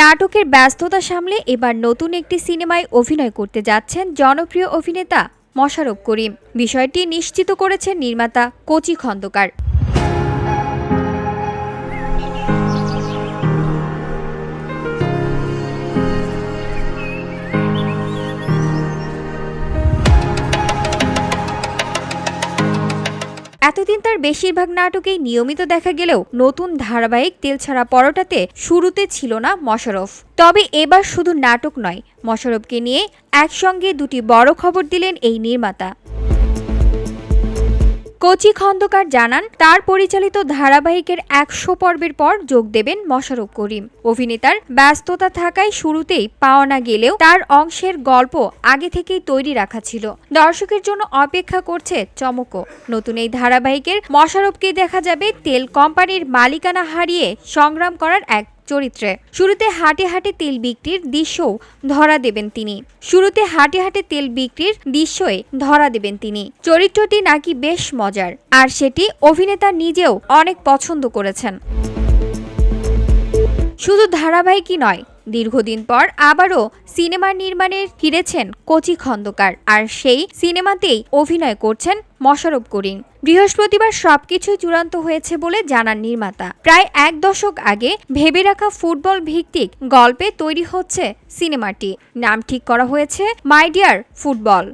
নাটকের ব্যস্ততা সামলে এবার নতুন একটি সিনেমায় অভিনয় করতে যাচ্ছেন জনপ্রিয় অভিনেতা মশারফ করিম। বিষয়টি নিশ্চিত করেছেন নির্মাতা কচি খন্দকার। এতদিন তার বেশিরভাগ নাটকেই নিয়মিত দেখা গেলেও নতুন ধারাবাহিক তেলছাড়া পরোটাতে শুরুতে ছিল না মশারফ তবে এবার শুধু নাটক নয় মশারফকে নিয়ে একসঙ্গে দুটি বড় খবর দিলেন এই নির্মাতা। কচি খন্দকার জানান, তার পরিচালিত ধারাবাহিকের একশো পর্বের পর যোগ দেবেন মশারফ করিম। অভিনেতার ব্যস্ততা থাকায় শুরুতেই পাওয়া না গেলেও তার অংশের গল্প আগে থেকেই তৈরি রাখা ছিল। দর্শকের জন্য অপেক্ষা করছে চমকও। নতুন এই ধারাবাহিকের মশারফকে দেখা যাবে তেল কোম্পানির মালিকানা হারিয়ে সংগ্রাম করার এক চরিত্রে। শুরুতে হাটে হাটে তেল বিক্রির দৃশ্যও ধরা দেবেন তিনি। শুরুতে হাটে হাটে তেল বিক্রির দৃশ্যই ধরা দেবেন তিনি। চরিত্রটি নাকি বেশ মজার। আর সেটি অভিনেতা নিজেও অনেক পছন্দ করেছেন। শুধু ধারাবাহিকই নয় দীর্ঘদিন পর আবারও সিনেমা নির্মাণে ফিরেছেন কচি খন্দকার আর সেই সিনেমাতেই অভিনয় করছেন মশারফ করিম। বৃহস্পতিবার সবকিছু চূড়ান্ত হয়েছে বলে জানান নির্মাতা। প্রায় এক দশক আগে ভেবে রাখা ফুটবল ভিত্তিক গল্পে তৈরি হচ্ছে সিনেমাটি। নাম ঠিক করা হয়েছে my dear football.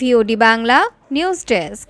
VOD Bangla news desk.